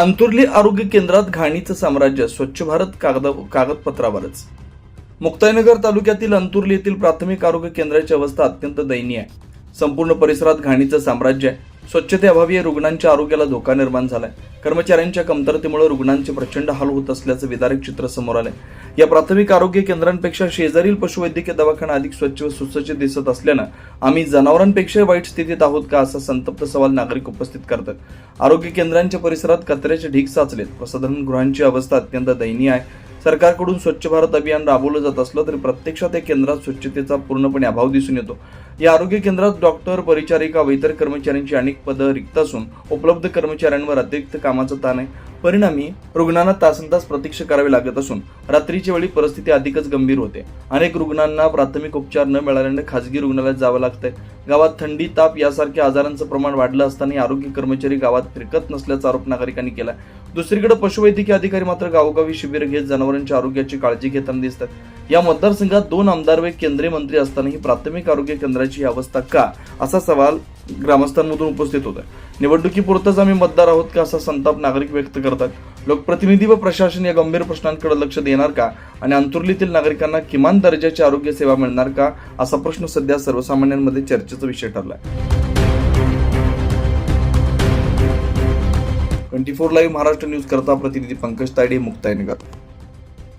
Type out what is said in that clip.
अंतुर्ली आरोग्य केंद्रात घाणीचं साम्राज्य स्वच्छ भारत कागद कागदपत्रावरच. मुक्ताईनगर तालुक्यातील अंतुर्ली येथील प्राथमिक आरोग्य केंद्राची अवस्था अत्यंत दयनीय आहे. संपूर्ण परिसरात घाणीचं साम्राज्य आहे. स्वच्छतेअभावी रुग्णांच्या आरोग्याला धोका निर्माण झालाय. कर्मचाऱ्यांच्या कमतरतेमुळे रुग्णांचे प्रचंड हाल होत असल्याचं विदारक चित्र समोर आले या प्राथमिक आरोग्य केंद्रांपेक्षा शेजारील पशुवैद्यकीय दवाखाना अधिक स्वच्छ व सुसज्जित दिसत असल्यानं आम्ही जनावरांपेक्षा वाईट स्थितीत आहोत का असा संतप्त सवाल नागरिक उपस्थित करतात. आरोग्य केंद्रांच्या परिसरात कचऱ्याचे ढीग साचलेत. प्रसाधन गृहांची अवस्था अत्यंत दयनीय आहे. सरकारकडून स्वच्छ भारत अभियान राबवलं जात असलं तरी प्रत्यक्षात या केंद्रात स्वच्छतेचा पूर्णपणे अभाव दिसून येतो. या आरोग्य केंद्रात डॉक्टर परिचारिका व इतर कर्मचाऱ्यांची अनेक पदं रिक्त असून उपलब्ध कर्मचाऱ्यांवर अतिरिक्त कामाचा ताण आहे. परिणामी रुग्णांना तासन तास प्रतीक्षा करावी लागत असून रात्रीच्या वेळी परिस्थिती अधिकच गंभीर होते. अनेक रुग्णांना प्राथमिक उपचार न मिळाल्याने खासगी रुग्णालयात जावं लागतंय. गावात थंडी ताप यासारख्या आजारांचं प्रमाण वाढलं असतानाही आरोग्य कर्मचारी गावात फिरकत नसल्याचा आरोप नागरिकांनी केला दुसरीकडे पशुवैद्यकीय अधिकारी मात्र गावोगावी शिबिर घेत जनावरांच्या आरोग्याची काळजी घेताना दिसतात. या मतदारसंघात दोन आमदार व केंद्रीय मंत्री असतानाही प्राथमिक आरोग्य केंद्राची ही अवस्था का? असा सवाल ग्रामस्थांमधून उपस्थित होता आहे निवडणुकीपुरतच आम्ही मतदार आहोत का असा संताप नागरिक व्यक्त करतात? लोकप्रतिनिधी व प्रशासन या गंभीर प्रश्नांकडे लक्ष देणार का? आणि अंतुर्लीतील नागरिकांना किमान दर्जाची आरोग्य सेवा मिळणार का? असा प्रश्न सध्या सर्वसामान्यांमध्ये चर्चेचा विषय ठरलाय. Twenty four live Maharashtra news करता प्रतिनिधी पंकज तायडे मुक्ताईनगर.